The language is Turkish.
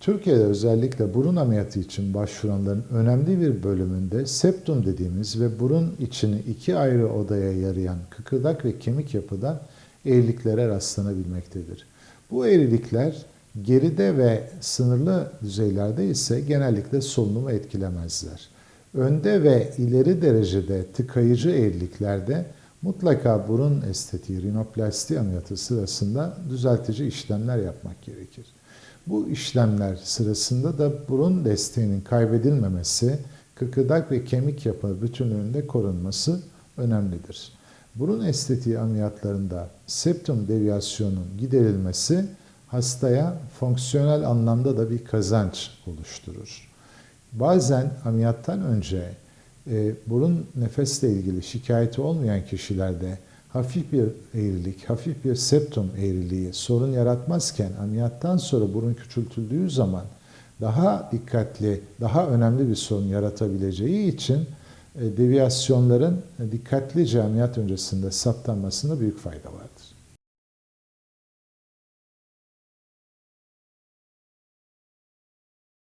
Türkiye'de özellikle burun ameliyatı için başvuranların önemli bir bölümünde septum dediğimiz ve burun içini iki ayrı odaya yarayan kıkırdak ve kemik yapıdan eğriliklere rastlanabilmektedir. Bu eğrilikler geride ve sınırlı düzeylerde ise genellikle solunumu etkilemezler. Önde ve ileri derecede tıkayıcı eğriliklerde mutlaka burun estetiği, rinoplasti ameliyatı sırasında düzeltici işlemler yapmak gerekir. Bu işlemler sırasında da burun desteğinin kaybedilmemesi, kıkırdak ve kemik yapı bütünlüğünde korunması önemlidir. Burun estetiği ameliyatlarında septum deviyasyonun giderilmesi hastaya fonksiyonel anlamda da bir kazanç oluşturur. Bazen ameliyattan önce e, burun nefesle ilgili şikayeti olmayan kişilerde hafif bir eğrilik, hafif bir septum eğriliği sorun yaratmazken ameliyattan sonra burun küçültüldüğü zaman daha dikkatli, daha önemli bir sorun yaratabileceği için e, deviyasyonların dikkatlice ameliyat öncesinde saptanmasında büyük fayda var.